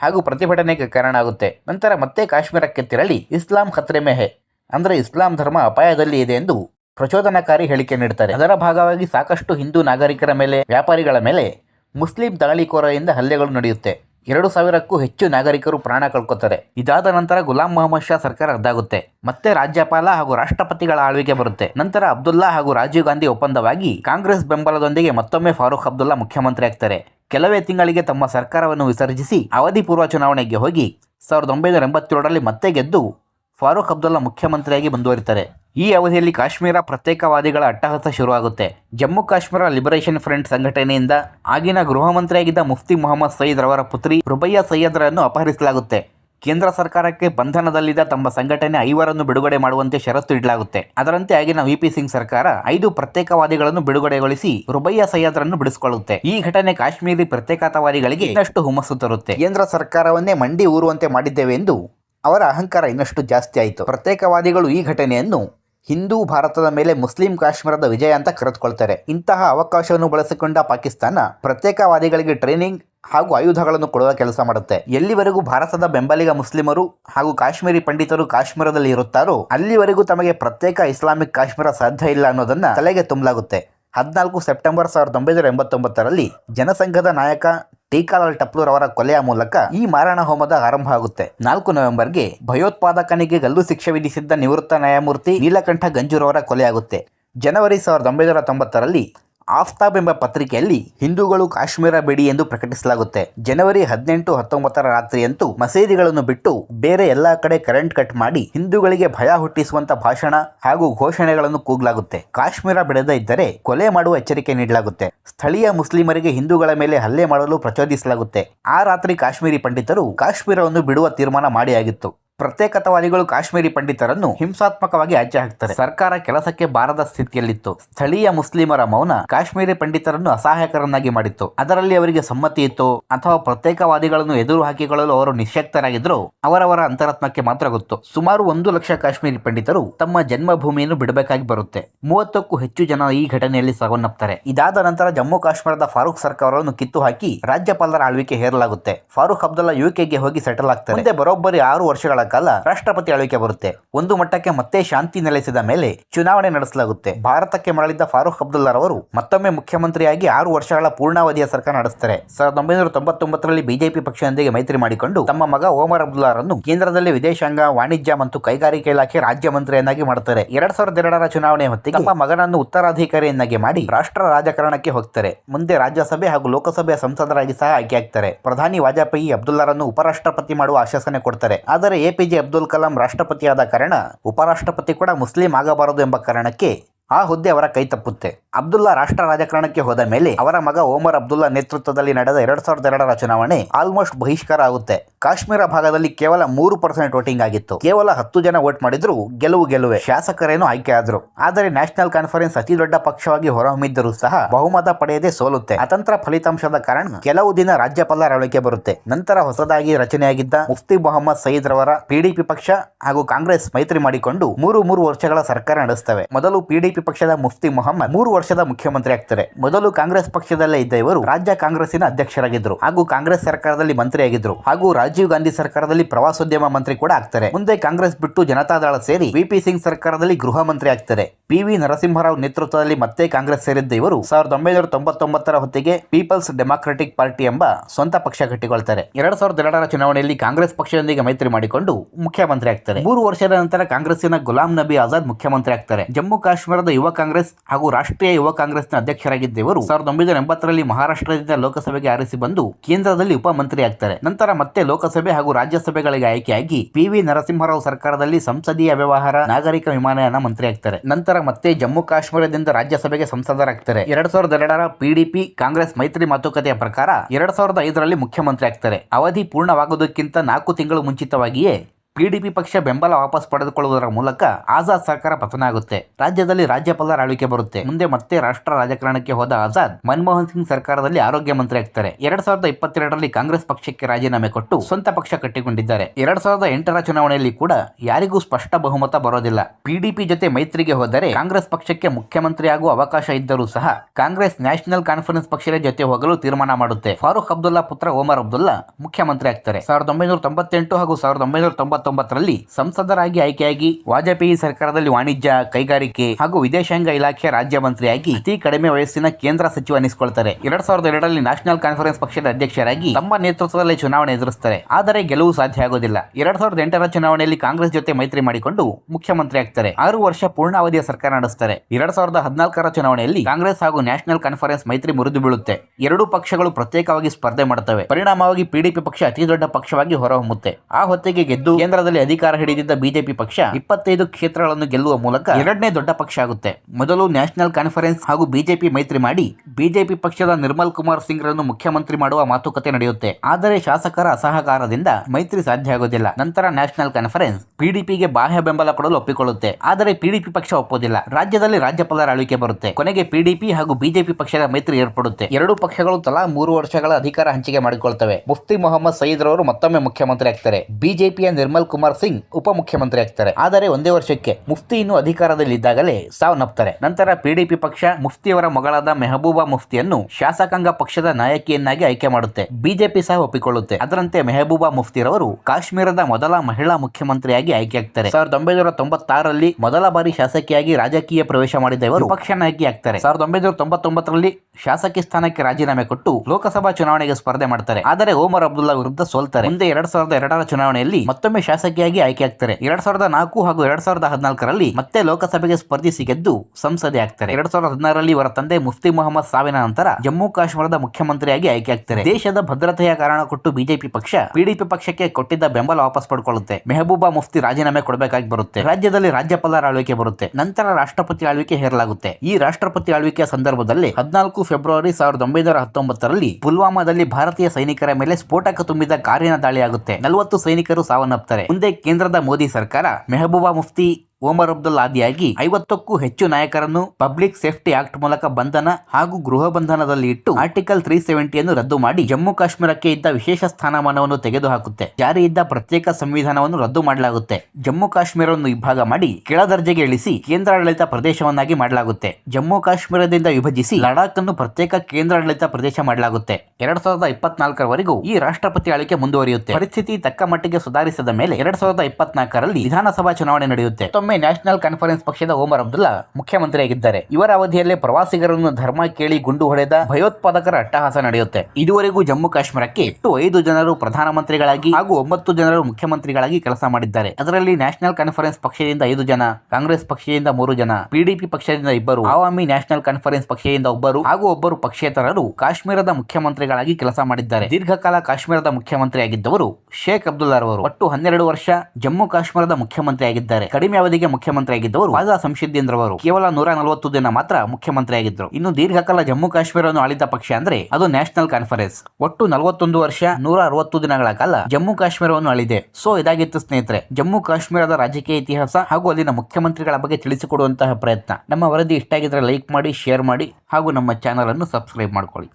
ಹಾಗೂ ಪ್ರತಿಭಟನೆಗೆ ಕಾರಣ ಆಗುತ್ತೆ ನಂತರ ಮತ್ತೆ ಕಾಶ್ಮೀರಕ್ಕೆ ತೆರಳಿ ಇಸ್ಲಾಂ ಖತ್ರೆ ಮೆಹೆ, ಅಂದರೆ ಇಸ್ಲಾಂ ಧರ್ಮ ಅಪಾಯದಲ್ಲಿ ಇದೆ ಎಂದು ಪ್ರಚೋದನಕಾರಿ ಹೇಳಿಕೆ ನೀಡುತ್ತಾರೆ ಅದರ ಭಾಗವಾಗಿ ಸಾಕಷ್ಟು ಹಿಂದೂ ನಾಗರಿಕರ ಮೇಲೆ, ವ್ಯಾಪಾರಿಗಳ ಮೇಲೆ ಮುಸ್ಲಿಂ ದಾಳಿಕೋರರಿಂದ ಹಲ್ಲೆಗಳು ನಡೆಯುತ್ತೆ. ಎರಡು ಸಾವಿರಕ್ಕೂ ಹೆಚ್ಚು ನಾಗರಿಕರು ಪ್ರಾಣ ಕಳ್ಕೊತಾರೆ. ಇದಾದ ನಂತರ ಗುಲಾಂ ಮೊಹಮ್ಮದ್ ಶಾ ಸರ್ಕಾರ ರದ್ದಾಗುತ್ತೆ. ಮತ್ತೆ ರಾಜ್ಯಪಾಲ ಹಾಗೂ ರಾಷ್ಟ್ರಪತಿಗಳ ಆಳ್ವಿಕೆ ಬರುತ್ತೆ. ನಂತರ ಅಬ್ದುಲ್ಲಾ ಹಾಗೂ ರಾಜೀವ್ ಗಾಂಧಿ ಒಪ್ಪಂದವಾಗಿ ಕಾಂಗ್ರೆಸ್ ಬೆಂಬಲದೊಂದಿಗೆ ಮತ್ತೊಮ್ಮೆ ಫಾರೂಕ್ ಅಬ್ದುಲ್ಲಾ ಮುಖ್ಯಮಂತ್ರಿ ಆಗ್ತಾರೆ. ಕೆಲವೇ ತಿಂಗಳಿಗೆ ತಮ್ಮ ಸರ್ಕಾರವನ್ನು ವಿಸರ್ಜಿಸಿ ಅವಧಿ ಪೂರ್ವ ಚುನಾವಣೆಗೆ ಹೋಗಿ ಸಾವಿರದ ಒಂಬೈನೂರ ಎಂಬತ್ತೇಳರಲ್ಲಿ ಮತ್ತೆ ಗೆದ್ದು ಫಾರೂಕ್ ಅಬ್ದುಲ್ಲಾ ಮುಖ್ಯಮಂತ್ರಿಯಾಗಿ ಮುಂದುವರಿತಾರೆ. ಈ ಅವಧಿಯಲ್ಲಿ ಕಾಶ್ಮೀರ ಪ್ರತ್ಯೇಕವಾದಿಗಳ ಅಟ್ಟಹಾಸ ಶುರುವಾಗುತ್ತೆ. ಜಮ್ಮು ಕಾಶ್ಮೀರ ಲಿಬರೇಷನ್ ಫ್ರಂಟ್ ಸಂಘಟನೆಯಿಂದ ಆಗಿನ ಗೃಹ ಮಂತ್ರಿಯಾಗಿದ್ದ ಮುಫ್ತಿ ಮೊಹಮ್ಮದ್ ಸಯೀದ್ ರವರ ಪುತ್ರಿ ರುಬಯ್ಯ ಸೈಯದ್ರನ್ನು ಅಪಹರಿಸಲಾಗುತ್ತೆ. ಕೇಂದ್ರ ಸರ್ಕಾರಕ್ಕೆ ಬಂಧನದಲ್ಲಿದ್ದ ತಮ್ಮ ಸಂಘಟನೆ ಐವರನ್ನು ಬಿಡುಗಡೆ ಮಾಡುವಂತೆ ಷರತ್ತು ಇಡಲಾಗುತ್ತೆ. ಅದರಂತೆ ಆಗಿನ ವಿಪಿ ಸಿಂಗ್ ಸರ್ಕಾರ ಐದು ಪ್ರತ್ಯೇಕವಾದಿಗಳನ್ನು ಬಿಡುಗಡೆಗೊಳಿಸಿ ರುಬಯ್ಯ ಸೈಯದ್ರನ್ನು ಬಿಡಿಸಿಕೊಳ್ಳುತ್ತೆ. ಈ ಘಟನೆ ಕಾಶ್ಮೀರಿ ಪ್ರತ್ಯೇಕತಾವಾದಿಗಳಿಗೆ ಇನ್ನಷ್ಟು ಹುಮ್ಮಸ್ಸು ತರುತ್ತೆ. ಕೇಂದ್ರ ಸರ್ಕಾರವನ್ನೇ ಮಂಡಿ ಊರುವಂತೆ ಮಾಡಿದ್ದೇವೆ ಎಂದು ಅವರ ಅಹಂಕಾರ ಇನ್ನಷ್ಟು ಜಾಸ್ತಿ ಆಯಿತು. ಪ್ರತ್ಯೇಕವಾದಿಗಳು ಈ ಘಟನೆಯನ್ನು ಹಿಂದೂ ಭಾರತದ ಮೇಲೆ ಮುಸ್ಲಿಂ ಕಾಶ್ಮೀರದ ವಿಜಯ ಅಂತ ಕರೆದುಕೊಳ್ತಾರೆ. ಇಂತಹ ಅವಕಾಶವನ್ನು ಬಳಸಿಕೊಂಡ ಪಾಕಿಸ್ತಾನ ಪ್ರತ್ಯೇಕವಾದಿಗಳಿಗೆ ಟ್ರೈನಿಂಗ್ ಹಾಗೂ ಆಯುಧಗಳನ್ನು ಕೊಡುವ ಕೆಲಸ ಮಾಡುತ್ತೆ. ಎಲ್ಲಿವರೆಗೂ ಭಾರತದ ಬೆಂಬಲಿಗ ಮುಸ್ಲಿಮರು ಹಾಗೂ ಕಾಶ್ಮೀರಿ ಪಂಡಿತರು ಕಾಶ್ಮೀರದಲ್ಲಿ ಇರುತ್ತಾರೋ ಅಲ್ಲಿವರೆಗೂ ತಮಗೆ ಪ್ರತ್ಯೇಕ ಇಸ್ಲಾಮಿಕ್ ಕಾಶ್ಮೀರ ಸಾಧ್ಯ ಇಲ್ಲ ಅನ್ನೋದನ್ನ ತಲೆಗೆ ತುಂಬಲಾಗುತ್ತೆ. ಹದಿನಾಲ್ಕು ಸೆಪ್ಟೆಂಬರ್ ಸಾವಿರದ ಒಂಬೈನೂರ ಎಂಬತ್ತೊಂಬತ್ತರಲ್ಲಿ ಜನಸಂಘದ ನಾಯಕ ಟೀಕಾಲಾಲ್ ಟಪ್ಲೂರ್ ಅವರ ಕೊಲೆಯ ಮೂಲಕ ಈ ಮಾರಣ ಹೋಮದ ಆರಂಭ ಆಗುತ್ತೆ. ನಾಲ್ಕು ನವೆಂಬರ್ಗೆ ಭಯೋತ್ಪಾದಕನಿಗೆ ಗಲ್ಲು ಶಿಕ್ಷೆ ವಿಧಿಸಿದ್ದ ನಿವೃತ್ತ ನ್ಯಾಯಮೂರ್ತಿ ನೀಲಕಂಠ ಗಂಜೂರವರ ಕೊಲೆಯಾಗುತ್ತೆ ಜನವರಿ ಸಾವಿರದ ಒಂಬೈನೂರ ತೊಂಬತ್ತರಲ್ಲಿ ಆಫ್ತಾಬ್ ಎಂಬ ಪತ್ರಿಕೆಯಲ್ಲಿ ಹಿಂದೂಗಳು ಕಾಶ್ಮೀರ ಬಿಡಿ ಎಂದು ಪ್ರಕಟಿಸಲಾಗುತ್ತೆ. ಜನವರಿ ಹದಿನೆಂಟು ಹತ್ತೊಂಬತ್ತರ ರಾತ್ರಿಯಂತೂ ಮಸೀದಿಗಳನ್ನು ಬಿಟ್ಟು ಬೇರೆ ಎಲ್ಲ ಕಡೆ ಕರೆಂಟ್ ಕಟ್ ಮಾಡಿ ಹಿಂದೂಗಳಿಗೆ ಭಯ ಹುಟ್ಟಿಸುವಂತ ಭಾಷಣ ಹಾಗೂ ಘೋಷಣೆಗಳನ್ನು ಕೂಗಲಾಗುತ್ತೆ. ಕಾಶ್ಮೀರ ಬಿಡದೇ ಇದ್ದರೆ ಕೊಲೆ ಮಾಡುವ ಎಚ್ಚರಿಕೆ ನೀಡಲಾಗುತ್ತೆ. ಸ್ಥಳೀಯ ಮುಸ್ಲಿಮರಿಗೆ ಹಿಂದೂಗಳ ಮೇಲೆ ಹಲ್ಲೆ ಮಾಡಲು ಪ್ರಚೋದಿಸಲಾಗುತ್ತೆ. ಆ ರಾತ್ರಿ ಕಾಶ್ಮೀರಿ ಪಂಡಿತರು ಕಾಶ್ಮೀರವನ್ನು ಬಿಡುವ ತೀರ್ಮಾನ ಮಾಡಿ ಆಗಿತ್ತು. ಪ್ರತ್ಯೇಕತಾವಾದಿಗಳು ಕಾಶ್ಮೀರಿ ಪಂಡಿತರನ್ನು ಹಿಂಸಾತ್ಮಕವಾಗಿ ಆಚೆ ಹಾಕ್ತಾರೆ. ಸರ್ಕಾರ ಕೆಲಸಕ್ಕೆ ಬಾರದ ಸ್ಥಿತಿಯಲ್ಲಿತ್ತು. ಸ್ಥಳೀಯ ಮುಸ್ಲಿಮರ ಮೌನ ಕಾಶ್ಮೀರಿ ಪಂಡಿತರನ್ನು ಅಸಹಾಯಕರನ್ನಾಗಿ ಮಾಡಿತ್ತು. ಅದರಲ್ಲಿ ಅವರಿಗೆ ಸಮ್ಮತಿ ಇತ್ತು. ಅಥವಾ ಪ್ರತ್ಯೇಕವಾದಿಗಳನ್ನು ಎದುರು ಹಾಕಿಕೊಳ್ಳಲು ಅವರು ನಿಶಕ್ತರಾಗಿದ್ದರು ಅವರವರ ಅಂತರಾತ್ಮಕ್ಕೆ ಮಾತ್ರ ಗೊತ್ತು. ಸುಮಾರು ಒಂದು ಲಕ್ಷ ಕಾಶ್ಮೀರಿ ಪಂಡಿತರು ತಮ್ಮ ಜನ್ಮಭೂಮಿಯನ್ನು ಬಿಡಬೇಕಾಗಿ ಬರುತ್ತೆ. ಮೂವತ್ತಕ್ಕೂ ಹೆಚ್ಚು ಜನ ಈ ಘಟನೆಯಲ್ಲಿ ಸಾವನ್ನಪ್ತಾರೆ ಇದಾದ ನಂತರ ಜಮ್ಮು ಕಾಶ್ಮೀರದ ಫಾರೂಕ್ ಸರ್ಕಾರವನ್ನು ಕಿತ್ತು ಹಾಕಿ ರಾಜ್ಯಪಾಲರ ಆಳ್ವಿಕೆ ಹೇರಲಾಗುತ್ತೆ. ಫಾರೂಕ್ ಅಬ್ದುಲ್ಲಾ ಯುಕೆಗೆ ಹೋಗಿ ಸೆಟಲ್ ಆಗ್ತಾರೆ. ಮುಂದೆ ಬರೋಬ್ಬರಿ ಆರು ವರ್ಷಗಳ ಕಾಲ ರಾಷ್ಟ್ರಪತಿ ಆಳ್ವಿಕೆ ಬರುತ್ತೆ. ಒಂದು ಮಟ್ಟಕ್ಕೆ ಮತ್ತೆ ಶಾಂತಿ ನೆಲೆಸಿದ ಮೇಲೆ ಚುನಾವಣೆ ನಡೆಸಲಾಗುತ್ತೆ. ಭಾರತಕ್ಕೆ ಮರಳಿದ್ದ ಫಾರೂಕ್ ಅಬ್ದುಲ್ಲಾರವರು ಮತ್ತೊಮ್ಮೆ ಮುಖ್ಯಮಂತ್ರಿಯಾಗಿ ಆರು ವರ್ಷಗಳ ಪೂರ್ಣಾವಧಿಯ ಸರ್ಕಾರ ನಡೆಸ್ತಾರೆ. ಸಾವಿರದ ಒಂಬೈನೂರ ತೊಂಬತ್ತೊಂಬತ್ತರಲ್ಲಿ ಬಿಜೆಪಿ ಪಕ್ಷದೊಂದಿಗೆ ಮೈತ್ರಿ ಮಾಡಿಕೊಂಡು ತಮ್ಮ ಮಗ ಓಮರ್ ಅಬ್ದುಲ್ಲಾರನ್ನು ಕೇಂದ್ರದಲ್ಲಿ ವಿದೇಶಾಂಗ ವಾಣಿಜ್ಯ ಮತ್ತು ಕೈಗಾರಿಕೆ ಇಲಾಖೆ ರಾಜ್ಯ ಮಂತ್ರಿಯನ್ನಾಗಿ ಮಾಡ್ತಾರೆ. ಎರಡ್ ಸಾವಿರದ ಎರಡರ ಚುನಾವಣೆ ಹೊತ್ತಿಗೆ ತಮ್ಮ ಮಗನನ್ನು ಉತ್ತರಾಧಿಕಾರಿಯನ್ನಾಗಿ ಮಾಡಿ ರಾಷ್ಟ್ರ ರಾಜಕಾರಣಕ್ಕೆ ಹೋಗ್ತಾರೆ. ಮುಂದೆ ರಾಜ್ಯಸಭೆ ಹಾಗೂ ಲೋಕಸಭೆಯ ಸಂಸದರಾಗಿ ಸಹ ಆಯ್ಕೆಯಾಗ್ತಾರೆ. ಪ್ರಧಾನಿ ವಾಜಪೇಯಿ ಅಬ್ದುಲ್ಲಾರನ್ನು ಉಪರಾಷ್ಟ್ರಪತಿ ಮಾಡುವ ಆಶ್ವಾಸನೆ ಕೊಡ್ತಾರೆ. ಆದರೆ ಎಪಿಜೆ ಅಬ್ದುಲ್ ಕಲಾಂ ರಾಷ್ಟ್ರಪತಿಯಾದ ಕಾರಣ, ಉಪರಾಷ್ಟ್ರಪತಿ ಕೂಡ ಮುಸ್ಲಿಂ ಆಗಬಾರದು ಎಂಬ ಕಾರಣಕ್ಕೆ ಆ ಹುದ್ದೆ ಅವರ ಕೈ ತಪ್ಪುತ್ತೆ. ಅಬ್ದುಲ್ಲಾ ರಾಷ್ಟ್ರ ರಾಜಕಾರಣಕ್ಕೆ ಹೋದ ಮೇಲೆ ಅವರ ಮಗ ಓಮರ್ ಅಬ್ದುಲ್ಲಾ ನೇತೃತ್ವದಲ್ಲಿ ನಡೆದ ಎರಡ್ ಸಾವಿರದ ಎರಡರ ಚುನಾವಣೆ ಆಲ್ಮೋಸ್ಟ್ ಬಹಿಷ್ಕಾರ ಆಗುತ್ತೆ. ಕಾಶ್ಮೀರ ಭಾಗದಲ್ಲಿ ಕೇವಲ ಮೂರು ಪರ್ಸೆಂಟ್ ವೋಟಿಂಗ್ ಆಗಿತ್ತು. ಕೇವಲ ಹತ್ತು ಜನ ವೋಟ್ ಮಾಡಿದ್ರು ಗೆಲುವು ಗೆಲುವೆ. ಶಾಸಕರೇನು ಆಯ್ಕೆ ಆದ್ರು. ಆದರೆ ನ್ಯಾಷನಲ್ ಕಾನ್ಫರೆನ್ಸ್ ಅತಿ ದೊಡ್ಡ ಪಕ್ಷವಾಗಿ ಹೊರಹೊಮ್ಮಿದ್ದರೂ ಸಹ ಬಹುಮತ ಪಡೆಯದೆ ಸೋಲುತ್ತೆ. ಅತಂತ್ರ ಫಲಿತಾಂಶದ ಕಾರಣ ಕೆಲವು ದಿನ ರಾಜ್ಯಪಾಲ ಆಳ್ವಿಕೆ ಬರುತ್ತೆ. ನಂತರ ಹೊಸದಾಗಿ ರಚನೆಯಾಗಿದ್ದ ಮುಫ್ತಿ ಮೊಹಮ್ಮದ್ ಸಯೀದ್ ರವರ ಪಿಡಿಪಿ ಪಕ್ಷ ಹಾಗೂ ಕಾಂಗ್ರೆಸ್ ಮೈತ್ರಿ ಮಾಡಿಕೊಂಡು ಮೂರು ಮೂರು ವರ್ಷಗಳ ಸರ್ಕಾರ ನಡೆಸ್ತವೆ. ಮೊದಲು ಪಿಡಿಪಿ ಪಕ್ಷದ ಮುಫ್ತಿ ಮೊಹಮ್ಮದ್ ಮೂರು ವರ್ಷದ ಮುಖ್ಯಮಂತ್ರಿ ಆಗ್ತಾರೆ. ಮೊದಲು ಕಾಂಗ್ರೆಸ್ ಪಕ್ಷದಲ್ಲೇ ಇದ್ದ ಇವರು ರಾಜ್ಯ ಕಾಂಗ್ರೆಸ್ಸಿನ ಅಧ್ಯಕ್ಷರಾಗಿದ್ದರು ಹಾಗೂ ಕಾಂಗ್ರೆಸ್ ಸರ್ಕಾರದಲ್ಲಿ ಮಂತ್ರಿಯಾಗಿದ್ದರು ಹಾಗೂ ರಾಜೀವ್ ಗಾಂಧಿ ಸರ್ಕಾರದಲ್ಲಿ ಪ್ರವಾಸೋದ್ಯಮ ಮಂತ್ರಿ ಕೂಡ ಆಗ್ತಾರೆ. ಮುಂದೆ ಕಾಂಗ್ರೆಸ್ ಬಿಟ್ಟು ಜನತಾದಳ ಸೇರಿ ವಿಪಿ ಸಿಂಗ್ ಸರ್ಕಾರದಲ್ಲಿ ಗೃಹ ಮಂತ್ರಿ ಆಗ್ತಾರೆ. ಪಿ ವಿ ನರಸಿಂಹರಾವ್ ನೇತೃತ್ವದಲ್ಲಿ ಮತ್ತೆ ಕಾಂಗ್ರೆಸ್ ಸೇರಿದ್ದ ಇವರು ಸಾವಿರದ ಒಂಬೈನೂರ ತೊಂಬತ್ತೊಂಬತ್ತರ ಹೊತ್ತಿಗೆ ಪೀಪಲ್ಸ್ ಡೆಮಾಕ್ರೆಟಿಕ್ ಪಾರ್ಟಿ ಎಂಬ ಸ್ವಂತ ಪಕ್ಷ ಕಟ್ಟಿಕೊಳ್ತಾರೆ. ಎರಡ್ ಸಾವಿರದ ಎರಡರ ಚುನಾವಣೆಯಲ್ಲಿ ಕಾಂಗ್ರೆಸ್ ಪಕ್ಷದೊಂದಿಗೆ ಮೈತ್ರಿ ಮಾಡಿಕೊಂಡು ಮುಖ್ಯಮಂತ್ರಿ ಆಗ್ತಾರೆ. ಮೂರು ವರ್ಷದ ನಂತರ ಕಾಂಗ್ರೆಸ್ಸಿನ ಗುಲಾಂ ನಬಿ ಆಜಾದ್ ಮುಖ್ಯಮಂತ್ರಿ ಆಗ್ತಾರೆ. ಜಮ್ಮು ಕಾಶ್ಮೀರದ ಯುವ ಕಾಂಗ್ರೆಸ್ ಹಾಗೂ ರಾಷ್ಟ್ರೀಯ ಯುವ ಕಾಂಗ್ರೆಸ್ನ ಅಧ್ಯಕ್ಷರಾಗಿದ್ದ ಇವರು ಸಾವಿರದ ಒಂಬೈನೂರ ಎಂಬತ್ತರಲ್ಲಿ ಮಹಾರಾಷ್ಟ್ರದಿಂದ ಲೋಕಸಭೆಗೆ ಆರಿಸಿ ಬಂದು ಕೇಂದ್ರದಲ್ಲಿ ಉಪಮಂತ್ರಿ ಆಗ್ತಾರೆ ನಂತರ ಮತ್ತೆ ಲೋಕಸಭೆ ಹಾಗೂ ರಾಜ್ಯಸಭೆಗಳಿಗೆ ಆಯ್ಕೆಯಾಗಿ ಪಿ ವಿ ನರಸಿಂಹರಾವ್ ಸರ್ಕಾರದಲ್ಲಿ ಸಂಸದೀಯ ವ್ಯವಹಾರ, ನಾಗರಿಕ ವಿಮಾನಯಾನ ಮಂತ್ರಿ ಆಗ್ತಾರೆ ನಂತರ ಮತ್ತೆ ಜಮ್ಮು ಕಾಶ್ಮೀರದಿಂದ ರಾಜ್ಯಸಭೆಗೆ ಸಂಸದರಾಗ್ತಾರೆ. ಎರಡ್ ಸಾವಿರದ ಎರಡರ ಪಿಡಿಪಿ ಕಾಂಗ್ರೆಸ್ ಮೈತ್ರಿ ಮಾತುಕತೆಯ ಪ್ರಕಾರ ಎರಡ್ ಸಾವಿರದ ಐದರಲ್ಲಿ ಮುಖ್ಯಮಂತ್ರಿ ಆಗ್ತಾರೆ ಅವಧಿ ಪೂರ್ಣವಾಗುವುದಕ್ಕಿಂತ ನಾಲ್ಕು ತಿಂಗಳು ಮುಂಚಿತವಾಗಿಯೇ ಪಿಡಿಪಿ ಪಕ್ಷ ಬೆಂಬಲ ವಾಪಸ್ ಪಡೆದುಕೊಳ್ಳುವುದರ ಮೂಲಕ ಆಜಾದ್ ಸರ್ಕಾರ ಪತನ ಆಗುತ್ತೆ ರಾಜ್ಯದಲ್ಲಿ ರಾಜ್ಯಪಾಲರ ಆಳ್ವಿಕೆ ಬರುತ್ತೆ. ಮುಂದೆ ಮತ್ತೆ ರಾಷ್ಟ್ರ ರಾಜಕಾರಣಕ್ಕೆ ಹೋದ ಆಜಾದ್, ಮನಮೋಹನ್ ಸಿಂಗ್ ಸರ್ಕಾರದಲ್ಲಿ ಆರೋಗ್ಯ ಮಂತ್ರಿ ಆಗ್ತಾರೆ. ಎರಡ್ ಸಾವಿರದ ಇಪ್ಪತ್ತೆರಡರಲ್ಲಿ ಕಾಂಗ್ರೆಸ್ ಪಕ್ಷಕ್ಕೆ ರಾಜೀನಾಮೆ ಕೊಟ್ಟು ಸ್ವಂತ ಪಕ್ಷ ಕಟ್ಟಿಕೊಂಡಿದ್ದಾರೆ. ಎರಡ್ ಸಾವಿರದ ಎಂಟರ ಚುನಾವಣೆಯಲ್ಲಿ ಕೂಡ ಯಾರಿಗೂ ಸ್ಪಷ್ಟ ಬಹುಮತ ಬರೋದಿಲ್ಲ. ಪಿಡಿಪಿ ಜೊತೆ ಮೈತ್ರಿಗೆ ಹೋದರೆ ಕಾಂಗ್ರೆಸ್ ಪಕ್ಷಕ್ಕೆ ಮುಖ್ಯಮಂತ್ರಿ ಆಗುವ ಅವಕಾಶ ಇದ್ದರೂ ಸಹ ಕಾಂಗ್ರೆಸ್ ನ್ಯಾಷನಲ್ ಕಾನ್ಫರೆನ್ಸ್ ಪಕ್ಷದ ಜೊತೆ ಹೋಗಲು ತೀರ್ಮಾನ ಮಾಡುತ್ತೆ. ಫಾರೂಕ್ ಅಬ್ದುಲ್ಲಾ ಪುತ್ರ ಓಮರ್ ಅಬ್ದುಲ್ಲಾ ಮುಖ್ಯಮಂತ್ರಿ ಆಗ್ತಾರೆ. ಸಾವಿರದ ಒಂಬೈನೂರ ತೊಂಬತ್ತೆಂಟು ಹಾಗೂ ಸಾವಿರದ ಒಂಬೈನೂರ ತೊಂಬತ್ತೊಂಬತ್ತರಲ್ಲಿ ಸಂಸದರಾಗಿ ಆಯ್ಕೆಯಾಗಿ ವಾಜಪೇಯಿ ಸರ್ಕಾರದಲ್ಲಿ ವಾಣಿಜ್ಯ, ಕೈಗಾರಿಕೆ ಹಾಗೂ ವಿದೇಶಾಂಗ ಇಲಾಖೆ ರಾಜ್ಯ ಮಂತ್ರಿಯಾಗಿ ಅತಿ ಕಡಿಮೆ ವಯಸ್ಸಿನ ಕೇಂದ್ರ ಸಚಿವ ಅನಿಸಿಕೊಳ್ತಾರೆ ಎರಡ್ ಸಾವಿರದ ಎರಡರಲ್ಲಿ ನ್ಯಾಷನಲ್ ಕಾನ್ಫರೆನ್ಸ್ ಪಕ್ಷದ ಅಧ್ಯಕ್ಷರಾಗಿ ತಮ್ಮ ನೇತೃತ್ವದಲ್ಲಿ ಚುನಾವಣೆ ಎದುರಿಸುತ್ತಾರೆ. ಆದರೆ ಗೆಲುವು ಸಾಧ್ಯ ಆಗೋದಿಲ್ಲ. ಎರಡ್ ಸಾವಿರದ ಎಂಟರ ಚುನಾವಣೆಯಲ್ಲಿ ಕಾಂಗ್ರೆಸ್ ಜೊತೆ ಮೈತ್ರಿ ಮಾಡಿಕೊಂಡು ಮುಖ್ಯಮಂತ್ರಿ ಆಗ್ತಾರೆ. ಆರು ವರ್ಷ ಪೂರ್ಣಾವಧಿಯ ಸರ್ಕಾರ ನಡೆಸುತ್ತಾರೆ. ಎರಡ್ ಸಾವಿರದ ಹದಿನಾಲ್ಕರ ಚುನಾವಣೆಯಲ್ಲಿ ಕಾಂಗ್ರೆಸ್ ಹಾಗೂ ನ್ಯಾಷನಲ್ ಕಾನ್ಫರೆನ್ಸ್ ಮೈತ್ರಿ ಮುರಿದು ಬೀಳುತ್ತೆ. ಎರಡೂ ಪಕ್ಷಗಳು ಪ್ರತ್ಯೇಕವಾಗಿ ಸ್ಪರ್ಧೆ ಮಾಡುತ್ತವೆ. ಪರಿಣಾಮವಾಗಿ ಪಿಡಿಪಿ ಪಕ್ಷ ಅತಿ ದೊಡ್ಡ ಪಕ್ಷವಾಗಿ ಹೊರಹೊಮ್ಮುತ್ತೆ. ಆ ಹೊತ್ತಿಗೆ ಗೆದ್ದು ಕೇಂದ್ರದಲ್ಲಿ ಅಧಿಕಾರ ಹಿಡಿದಿದ್ದ ಬಿಜೆಪಿ ಪಕ್ಷ ಇಪ್ಪತ್ತೈದು ಕ್ಷೇತ್ರಗಳನ್ನು ಗೆಲ್ಲುವ ಮೂಲಕ ಎರಡನೇ ದೊಡ್ಡ ಪಕ್ಷ ಆಗುತ್ತೆ. ಮೊದಲು ನ್ಯಾಷನಲ್ ಕಾನ್ಫರೆನ್ಸ್ ಹಾಗೂ ಬಿಜೆಪಿ ಮೈತ್ರಿ ಮಾಡಿ ಬಿಜೆಪಿ ಪಕ್ಷದ ನಿರ್ಮಲ್ ಕುಮಾರ್ ಸಿಂಗ್ ರನ್ನು ಮುಖ್ಯಮಂತ್ರಿ ಮಾಡುವ ಮಾತುಕತೆ ನಡೆಯುತ್ತೆ. ಆದರೆ ಶಾಸಕರ ಅಸಹಕಾರದಿಂದ ಮೈತ್ರಿ ಸಾಧ್ಯ ಆಗೋದಿಲ್ಲ. ನಂತರ ನ್ಯಾಷನಲ್ ಕಾನ್ಫರೆನ್ಸ್ ಪಿಡಿಪಿಗೆ ಬಾಹ್ಯ ಬೆಂಬಲ ಕೊಡಲು ಒಪ್ಪಿಕೊಳ್ಳುತ್ತೆ. ಆದರೆ ಪಿಡಿಪಿ ಪಕ್ಷ ಒಪ್ಪೋದಿಲ್ಲ. ರಾಜ್ಯದಲ್ಲಿ ರಾಜ್ಯಪಾಲರ ಆಳ್ವಿಕೆ ಬರುತ್ತೆ. ಕೊನೆಗೆ ಪಿಡಿಪಿ ಹಾಗೂ ಬಿಜೆಪಿ ಪಕ್ಷದ ಮೈತ್ರಿ ಏರ್ಪಡುತ್ತೆ. ಎರಡೂ ಪಕ್ಷಗಳು ತಲಾ ಮೂರು ವರ್ಷಗಳ ಅಧಿಕಾರ ಹಂಚಿಕೆ ಮಾಡಿಕೊಳ್ತವೆ. ಮುಫ್ತಿ ಮೊಹಮ್ಮದ್ ಸಯೀದ್ ರವರು ಮತ್ತೊಮ್ಮೆ ಮುಖ್ಯಮಂತ್ರಿ ಆಗ್ತಾರೆ. ಬಿಜೆಪಿಯ ನಿರ್ಮಲ್ ಕುಮಾರ್ ಸಿಂಗ್ ಉಪಮುಖ್ಯಮಂತ್ರಿ ಆಗ್ತಾರೆ. ಆದರೆ ಒಂದೇ ವರ್ಷಕ್ಕೆ ಮುಫ್ತಿ ಇನ್ನು ಅಧಿಕಾರದಲ್ಲಿದ್ದಾಗಲೇ ಸಾವನ್ನಪ್ತಾರೆ ನಂತರ ಪಿಡಿಪಿ ಪಕ್ಷ ಮುಫ್ತಿಯವರ ಮಗಳಾದ ಮೆಹಬೂಬಾ ಮುಫ್ತಿಯನ್ನು ಶಾಸಕಾಂಗ ಪಕ್ಷದ ನಾಯಕಿಯನ್ನಾಗಿ ಆಯ್ಕೆ ಮಾಡುತ್ತೆ. ಬಿಜೆಪಿ ಸಹ ಒಪ್ಪಿಕೊಳ್ಳುತ್ತೆ. ಅದರಂತೆ ಮೆಹಬೂಬಾ ಮುಫ್ತಿರವರು ಕಾಶ್ಮೀರದ ಮೊದಲ ಮಹಿಳಾ ಮುಖ್ಯಮಂತ್ರಿಯಾಗಿ ಆಯ್ಕೆಯಾಗ್ತಾರೆ ಸಾವಿರದ ಒಂಬೈನೂರ ತೊಂಬತ್ತಾರರಲ್ಲಿ ಮೊದಲ ಬಾರಿ ಶಾಸಕಿಯಾಗಿ ರಾಜಕೀಯ ಪ್ರವೇಶ ಮಾಡಿದ ಇವರು ಪಕ್ಷ ನಾಯಕಿ ಆಗ್ತಾರೆ. ಸಾವಿರದ ಒಂಬೈನೂರ ತೊಂಬತ್ತೊಂಬತ್ತರಲ್ಲಿ ಶಾಸಕಿ ಸ್ಥಾನಕ್ಕೆ ರಾಜೀನಾಮೆ ಕೊಟ್ಟು ಲೋಕಸಭಾ ಚುನಾವಣೆಗೆ ಸ್ಪರ್ಧೆ ಮಾಡ್ತಾರೆ. ಆದರೆ ಓಮರ್ ಅಬ್ದುಲ್ಲಾ ವಿರುದ್ಧ ಸೋಲ್ತಾರೆ. ಮುಂದೆ ಎರಡ್ ಸಾವಿರದ ಎರಡರ ಚುನಾವಣೆಯಲ್ಲಿ ಮತ್ತೊಮ್ಮೆ ಶಾಸಕಿಯಾಗಿ ಆಯ್ಕೆ ಆಗ್ತಾರೆ ಎರಡ್ ಸಾವಿರದ ನಾಲ್ಕು ಹಾಗೂ ಎರಡ್ ಸಾವಿರದ ಹದಿನಾಲ್ಕರಲ್ಲಿ ಮತ್ತೆ ಲೋಕಸಭೆಗೆ ಸ್ಪರ್ಧಿಸಿ ಗೆದ್ದು ಸಂಸದೆ ಆಗ್ತಾರೆ. ಎರಡ್ ಸಾವಿರದ ಹದಿನಾರರಲ್ಲಿ ಇವರ ತಂದೆ ಮುಫ್ತಿ ಮೊಹಮ್ಮದ್ ಸಾವಿನ ನಂತರ ಜಮ್ಮು ಕಾಶ್ಮೀರದ ಮುಖ್ಯಮಂತ್ರಿಯಾಗಿ ಆಯ್ಕೆ ಆಗ್ತಾರೆ ದೇಶದ ಭದ್ರತೆಯ ಕಾರಣ ಕೊಟ್ಟು ಬಿಜೆಪಿ ಪಕ್ಷ ಪಿಡಿಪಿ ಪಕ್ಷಕ್ಕೆ ಕೊಟ್ಟಿದ್ದ ಬೆಂಬಲ ವಾಪಸ್ ಪಡ್ಕೊಳ್ಳುತ್ತೆ. ಮೆಹಬೂಬಾ ಮುಫ್ತಿ ರಾಜೀನಾಮೆ ಕೊಡಬೇಕಾಗಿ ಬರುತ್ತೆ. ರಾಜ್ಯದಲ್ಲಿ ರಾಜ್ಯಪಾಲರ ಆಳ್ವಿಕೆ ಬರುತ್ತೆ. ನಂತರ ರಾಷ್ಟ್ರಪತಿ ಆಳ್ವಿಕೆ ಹೇರಲಾಗುತ್ತೆ. ಈ ರಾಷ್ಟ್ರಪತಿ ಆಳ್ವಿಕೆಯ ಸಂದರ್ಭದಲ್ಲಿ ಹದಿನಾಲ್ಕು ಫೆಬ್ರವರಿ ಸಾವಿರದ ಒಂಬೈನೂರ ಹತ್ತೊಂಬತ್ತರಲ್ಲಿ ಪುಲ್ವಾಮಾದಲ್ಲಿ ಭಾರತೀಯ ಸೈನಿಕರ ಮೇಲೆ ಸ್ಫೋಟಕ ತುಂಬಿದ ಕಾರಿನ ದಾಳಿಯಾಗುತ್ತೆ ನಲವತ್ತು ಸೈನಿಕರು ಸಾವನ್ನಪ್ತಾರೆ. ಮುಂದೆ ಕೇಂದ್ರದ ಮೋದಿ ಸರ್ಕಾರ ಮೆಹಬೂಬಾ ಮುಫ್ತಿ ಓಮರ್ ಅಬ್ದುಲ್ ಆದಿಯಾಗಿ ಐವತ್ತಕ್ಕೂ ಹೆಚ್ಚು ನಾಯಕರನ್ನು ಪಬ್ಲಿಕ್ ಸೇಫ್ಟಿ ಆಕ್ಟ್ ಮೂಲಕ ಬಂಧನ ಹಾಗೂ ಗೃಹ ಬಂಧನದಲ್ಲಿ ಇಟ್ಟು ಆರ್ಟಿಕಲ್ ತ್ರೀ ಸೆವೆಂಟಿಯನ್ನು ರದ್ದು ಮಾಡಿ ಜಮ್ಮು ಕಾಶ್ಮೀರಕ್ಕೆ ಇದ್ದ ವಿಶೇಷ ಸ್ಥಾನಮಾನವನ್ನು ತೆಗೆದುಹಾಕುತ್ತೆ. ಜಾರಿ ಇದ್ದ ಪ್ರತ್ಯೇಕ ಸಂವಿಧಾನವನ್ನು ರದ್ದು ಮಾಡಲಾಗುತ್ತೆ. ಜಮ್ಮು ಕಾಶ್ಮೀರವನ್ನು ವಿಭಾಗ ಮಾಡಿ ಕೆಳ ದರ್ಜೆಗೆ ಇಳಿಸಿ ಕೇಂದ್ರಾಡಳಿತ ಪ್ರದೇಶವನ್ನಾಗಿ ಮಾಡಲಾಗುತ್ತೆ. ಜಮ್ಮು ಕಾಶ್ಮೀರದಿಂದ ವಿಭಜಿಸಿ ಲಡಾಖ್ ಅನ್ನು ಪ್ರತ್ಯೇಕ ಕೇಂದ್ರಾಡಳಿತ ಪ್ರದೇಶ ಮಾಡಲಾಗುತ್ತೆ. ಎರಡ್ ಸಾವಿರದ ಇಪ್ಪತ್ನಾಲ್ಕರವರೆಗೂ ಈ ರಾಷ್ಟ್ರಪತಿ ಆಳ್ವಿಕೆ ಮುಂದುವರಿಯುತ್ತೆ. ಪರಿಸ್ಥಿತಿ ತಕ್ಕ ಮಟ್ಟಿಗೆ ಸುಧಾರಿಸಿದ ಮೇಲೆ ಎರಡ್ ಸಾವಿರದ ಇಪ್ಪತ್ನಾಲ್ಕರಲ್ಲಿ ವಿಧಾನಸಭಾ ಚುನಾವಣೆ ನಡೆಯುತ್ತೆ. ಮತ್ತೊಮ್ಮೆ ನ್ಯಾಷನಲ್ ಕಾನ್ಫರೆನ್ಸ್ ಪಕ್ಷದ ಓಮರ್ ಅಬ್ದುಲ್ಲಾ ಮುಖ್ಯಮಂತ್ರಿಯಾಗಿದ್ದಾರೆ. ಇವರ ಅವಧಿಯಲ್ಲೇ ಪ್ರವಾಸಿಗರನ್ನು ಧರ್ಮ ಕೇಳಿ ಗುಂಡು ಹೊಡೆದ ಭಯೋತ್ಪಾದಕರ ಅಟ್ಟಹಾಸ ನಡೆಯುತ್ತೆ. ಇದುವರೆಗೂ ಜಮ್ಮು ಕಾಶ್ಮೀರಕ್ಕೆ ಐದು ಜನರು ಪ್ರಧಾನಮಂತ್ರಿಗಳಾಗಿ ಹಾಗೂ ಒಂಬತ್ತು ಜನರು ಮುಖ್ಯಮಂತ್ರಿಗಳಾಗಿ ಕೆಲಸ ಮಾಡಿದ್ದಾರೆ. ಅದರಲ್ಲಿ ನ್ಯಾಷನಲ್ ಕಾನ್ಫರೆನ್ಸ್ ಪಕ್ಷದಿಂದ ಐದು ಜನ, ಕಾಂಗ್ರೆಸ್ ಪಕ್ಷದಿಂದ ಮೂರು ಜನ ಪಿಡಿಪಿ ಪಕ್ಷದಿಂದ ಇಬ್ಬರು, ಆವಾಮಿ ನ್ಯಾಷನಲ್ ಕಾನ್ಫರೆನ್ಸ್ ಪಕ್ಷದಿಂದ ಒಬ್ಬರು ಹಾಗೂ ಒಬ್ಬರು ಪಕ್ಷೇತರರು ಕಾಶ್ಮೀರದ ಮುಖ್ಯಮಂತ್ರಿಗಳಾಗಿ ಕೆಲಸ ಮಾಡಿದ್ದಾರೆ. ದೀರ್ಘಕಾಲ ಕಾಶ್ಮೀರದ ಮುಖ್ಯಮಂತ್ರಿಯಾಗಿದ್ದವರು ಶೇಖ್ ಅಬ್ದುಲ್ಲಾ ರವರು ಒಟ್ಟು ಹನ್ನೆರಡು ವರ್ಷ ಜಮ್ಮು ಕಾಶ್ಮೀರದ ಮುಖ್ಯಮಂತ್ರಿಯಾಗಿದ್ದಾರೆ ಕಡಿಮೆ ಅವಧಿಗೆ ಮುಖ್ಯಮಂತ್ರಿಯಾಗಿದ್ದವರು ವಾಜಾ ಸಂಶುದ್ದೀನ್ ರವರು. ಕೇವಲ ನೂರ ನಲವತ್ತು ದಿನ ಮಾತ್ರ ಮುಖ್ಯಮಂತ್ರಿಯಾಗಿದ್ದರು ಇನ್ನು ದೀರ್ಘಕಾಲ ಜಮ್ಮು ಕಾಶ್ಮೀರವನ್ನು ಆಳಿದ ಪಕ್ಷ ಅಂದ್ರೆ ಅದು ನ್ಯಾಷನಲ್ ಕಾನ್ಫರೆನ್ಸ್. ಒಟ್ಟು ನಲವತ್ತೊಂದು ವರ್ಷ ನೂರ ಅರವತ್ತು ದಿನಗಳ ಕಾಲ ಜಮ್ಮು ಕಾಶ್ಮೀರವನ್ನು ಆಳಿದೆ. ಸೊ ಇದಾಗಿತ್ತು ಸ್ನೇಹಿತರೆ, ಜಮ್ಮು ಕಾಶ್ಮೀರದ ರಾಜಕೀಯ ಇತಿಹಾಸ ಹಾಗೂ ಅಲ್ಲಿನ ಮುಖ್ಯಮಂತ್ರಿಗಳ ಬಗ್ಗೆ ತಿಳಿಸಿಕೊಡುವಂತಹ ಪ್ರಯತ್ನ. ನಮ್ಮ ವರದಿ ಇಷ್ಟ ಆಗಿದ್ರೆ ಲೈಕ್ ಮಾಡಿ ಶೇರ್ ಮಾಡಿ ಹಾಗೂ ನಮ್ಮ ಚಾನಲ್ ಅನ್ನು ಸಬ್ಸ್ಕ್ರೈಬ್ ಮಾಡ್ಕೊಳ್ಳಿ.